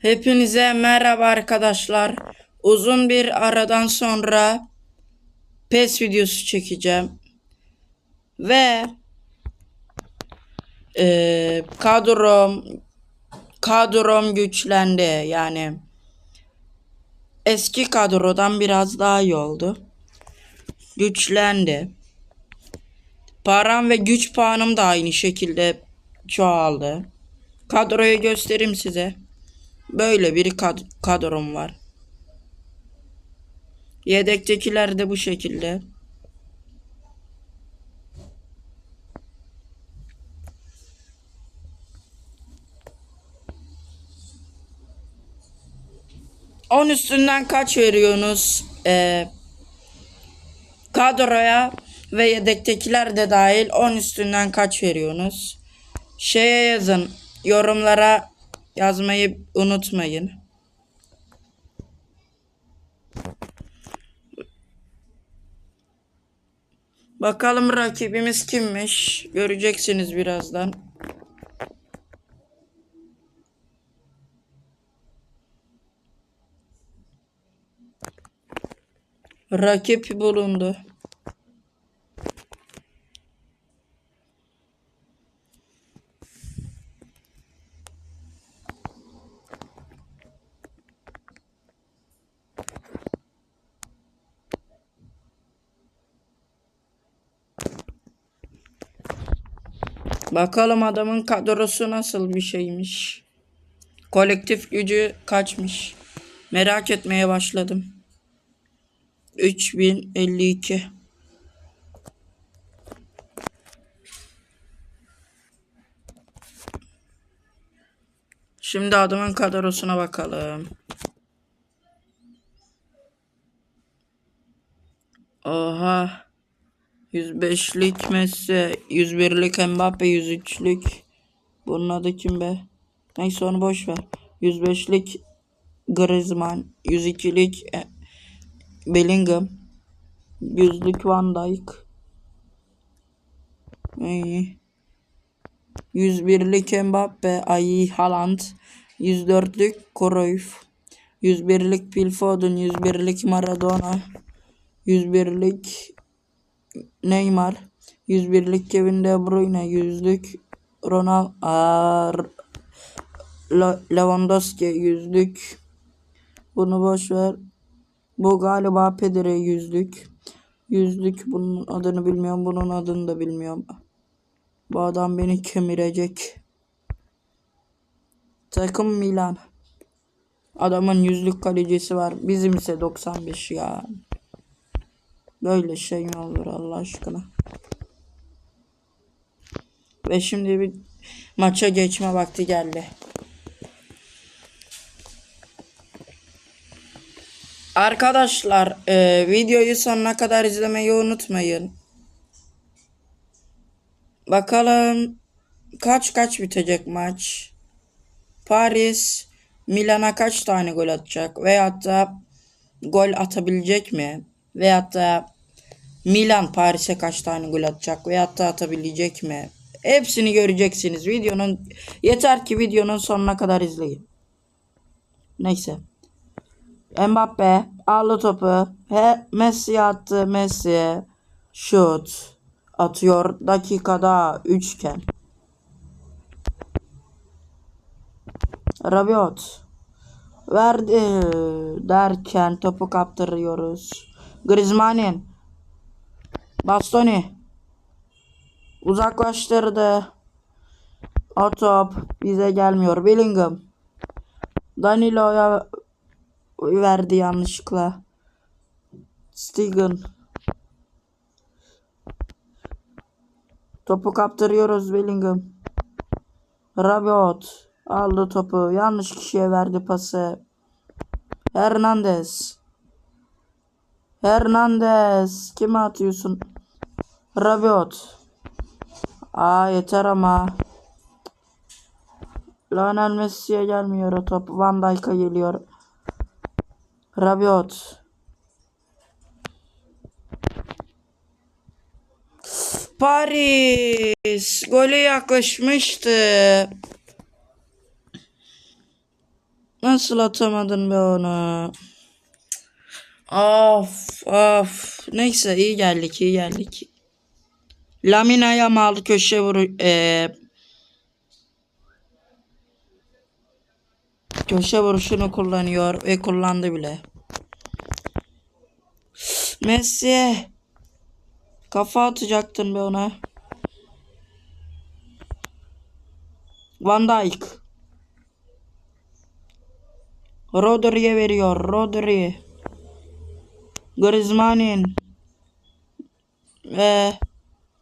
Hepinize merhaba arkadaşlar. Uzun bir aradan sonra PES videosu çekeceğim. Ve eee kadrom kadrom güçlendi. Yani eski kadrodan biraz daha iyi oldu. Güçlendi. Param ve güç puanım da aynı şekilde çoğaldı. Kadroyu göstereyim size. Böyle bir kad- kadrom var. Yedektekiler de bu şekilde. On üstünden kaç veriyorsunuz ee, kadroya ve yedektekiler de dahil 10 üstünden kaç veriyorsunuz? Şeye yazın yorumlara yazmayı unutmayın. Bakalım rakibimiz kimmiş? Göreceksiniz birazdan. Rakip bulundu. Bakalım adamın kadrosu nasıl bir şeymiş. Kolektif gücü kaçmış. Merak etmeye başladım. 3052. Şimdi adamın kadrosuna bakalım. Oha. 105'lik Messi, 101'lik Mbappe, 103'lük. Bunun adı kim be? Neyse onu boş ver. 105'lik Griezmann, 102'lik e, Bellingham, 100'lük Van Dijk. İyi. 101'lik Mbappe, ay Haaland, 104'lük Cruyff, 101'lik Phil Foden, 101'lik Maradona, 101'lik Neymar, 101'lik Kevin De Bruyne, 100'lük Ronald Ar Le- Lewandowski, 100'lük bunu boş ver. Bu galiba Pedri yüzlük. Yüzlük bunun adını bilmiyorum. Bunun adını da bilmiyorum. Bu adam beni kemirecek. Takım Milan. Adamın yüzlük kalecisi var. Bizim ise 95 ya. Böyle şey mi olur Allah aşkına? Ve şimdi bir maça geçme vakti geldi. Arkadaşlar e, videoyu sonuna kadar izlemeyi unutmayın. Bakalım kaç kaç bitecek maç. Paris Milan'a kaç tane gol atacak veyahut da gol atabilecek mi? Veyahut da Milan Paris'e kaç tane gol atacak veyahut da atabilecek mi? Hepsini göreceksiniz. Videonun yeter ki videonun sonuna kadar izleyin. Neyse. Mbappe aldı topu. He, Messi attı. Messi şut atıyor dakikada üçken. Rabiot verdi derken topu kaptırıyoruz. Griezmann'in Bastoni uzaklaştırdı. O top bize gelmiyor. Bellingham Danilo'ya verdi yanlışlıkla. Stegen. Topu kaptırıyoruz Bellingham. Rabiot aldı topu. Yanlış kişiye verdi pası. Hernandez. Hernandez. Kime atıyorsun? Rabiot. Aa yeter ama. Lionel Messi'ye gelmiyor o top. Van Dijk'a geliyor. Rabiot. Paris gole yaklaşmıştı. Nasıl atamadın be onu? Of of. Neyse iyi geldik iyi geldik. Lamina Yamal köşe vuru eee, köşe vuruşunu kullanıyor ve kullandı bile. Messi kafa atacaktın be ona. Van Dijk Rodri'ye veriyor. Rodri Griezmann'in ve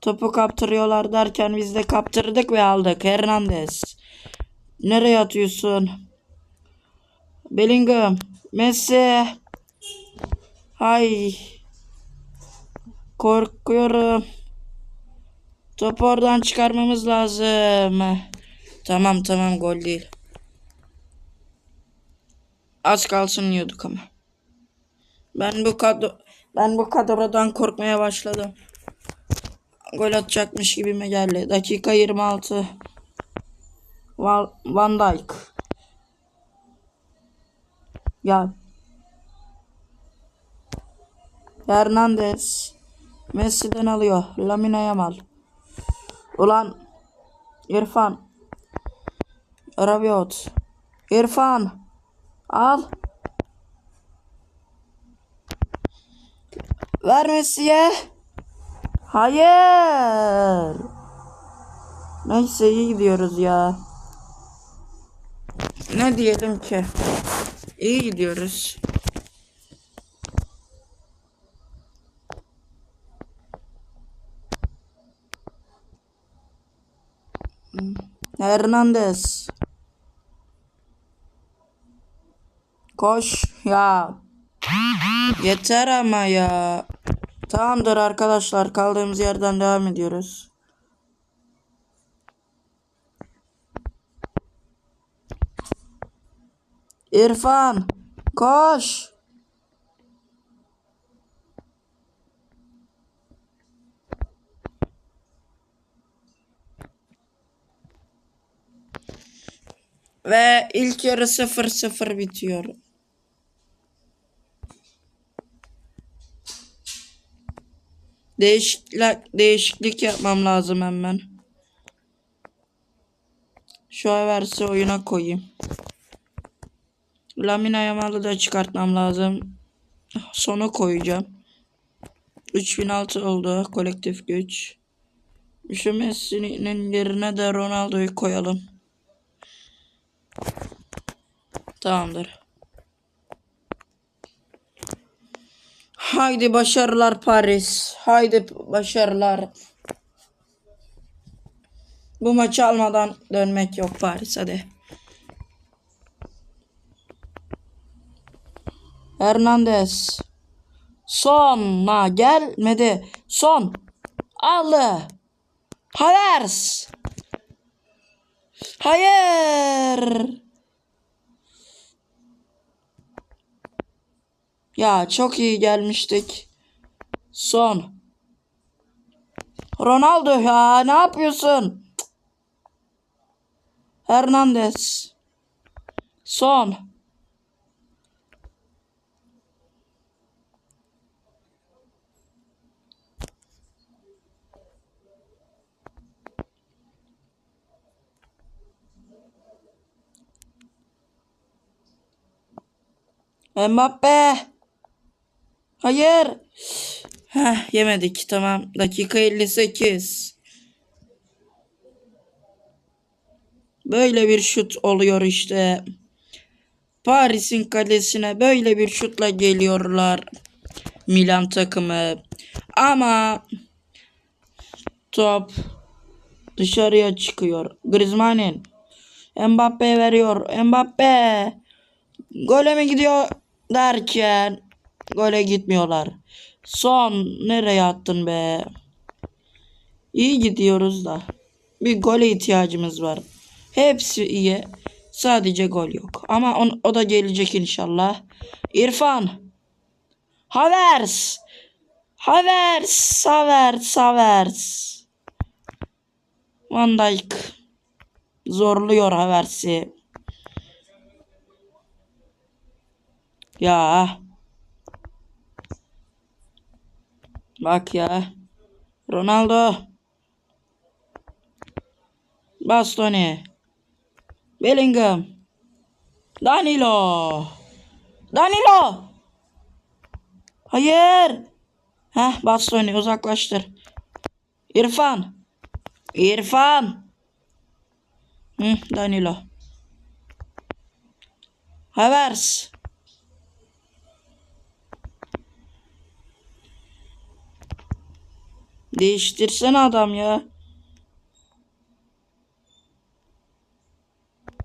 topu kaptırıyorlar derken biz de kaptırdık ve aldık. Hernandez. Nereye atıyorsun? Bellingham. Messi. Hay. Korkuyorum. Topu oradan çıkarmamız lazım. Tamam tamam gol değil. Az kalsın yiyorduk ama. Ben bu kadro ben bu kadrodan korkmaya başladım. Gol atacakmış gibime geldi. Dakika 26. Van, Van Dijk. Gel. Hernandez. Messi'den alıyor. Lamine Yamal. Ulan İrfan. Rabiot. İrfan. Al. Ver Messi'ye. Hayır. Neyse iyi gidiyoruz ya. Ne diyelim ki? İyi gidiyoruz. Hernandez. Koş ya. Yeter ama ya. Tamamdır arkadaşlar kaldığımız yerden devam ediyoruz. İrfan koş. Ve ilk yarı 0-0 bitiyor. Değişiklik, değişiklik yapmam lazım hemen. Şu versi oyuna koyayım. Lamina Yamal'ı da çıkartmam lazım. Sona koyacağım. 3006 oldu kolektif güç. Şu Messi'nin yerine de Ronaldo'yu koyalım. Tamamdır. Haydi başarılar Paris. Haydi başarılar. Bu maçı almadan dönmek yok Paris hadi. Hernandez. Son'a gelmedi. Son. Aldı. Havers. Hayır. Ya çok iyi gelmiştik. Son. Ronaldo ya ne yapıyorsun? Hernandez. Son. Mbappe. Hayır. Heh, yemedik. Tamam. Dakika 58. Böyle bir şut oluyor işte. Paris'in kalesine böyle bir şutla geliyorlar. Milan takımı. Ama top dışarıya çıkıyor. Griezmann'in Mbappe veriyor. Mbappe gole mi gidiyor derken gole gitmiyorlar. Son nereye attın be? İyi gidiyoruz da. Bir gole ihtiyacımız var. Hepsi iyi. Sadece gol yok. Ama on, o da gelecek inşallah. İrfan. Havers. Havers. Havers. Havers. Van Dijk. Zorluyor Havers'i. Ya. Bak ya. Ronaldo. Bastoni. Bellingham. Danilo. Danilo. Hayır. Heh Bastoni uzaklaştır. İrfan. İrfan. Hı, Danilo. Havers. Değiştirsene adam ya.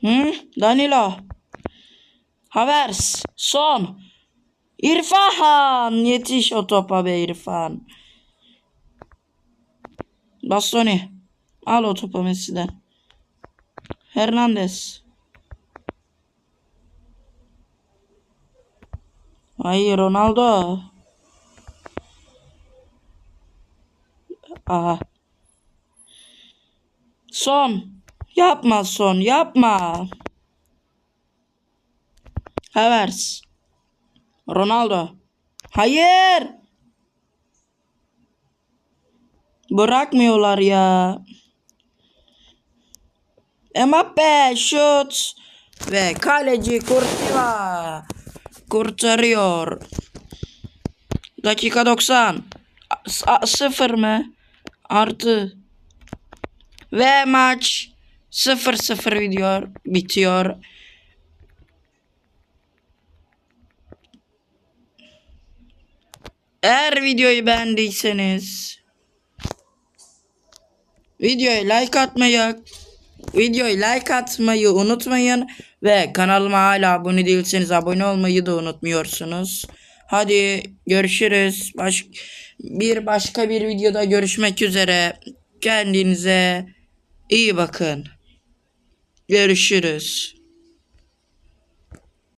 Hı? Danilo. Havers. Son. İrfan. Yetiş o topa be İrfan. Bastoni. Al o topu Messi'den. Hernandez. Hayır Ronaldo. Aha. Son. Yapma son. Yapma. Havers. Ronaldo. Hayır. Bırakmıyorlar ya. Mbappe şut ve kaleci Kurtiva kurtarıyor. Dakika 90. A- a- sıfır mı? Artı. Ve maç 0-0 video bitiyor. Eğer videoyu beğendiyseniz videoya like atmayı videoyu like atmayı unutmayın ve kanalıma hala abone değilseniz abone olmayı da unutmuyorsunuz. Hadi görüşürüz. Baş bir başka bir videoda görüşmek üzere. Kendinize iyi bakın. Görüşürüz.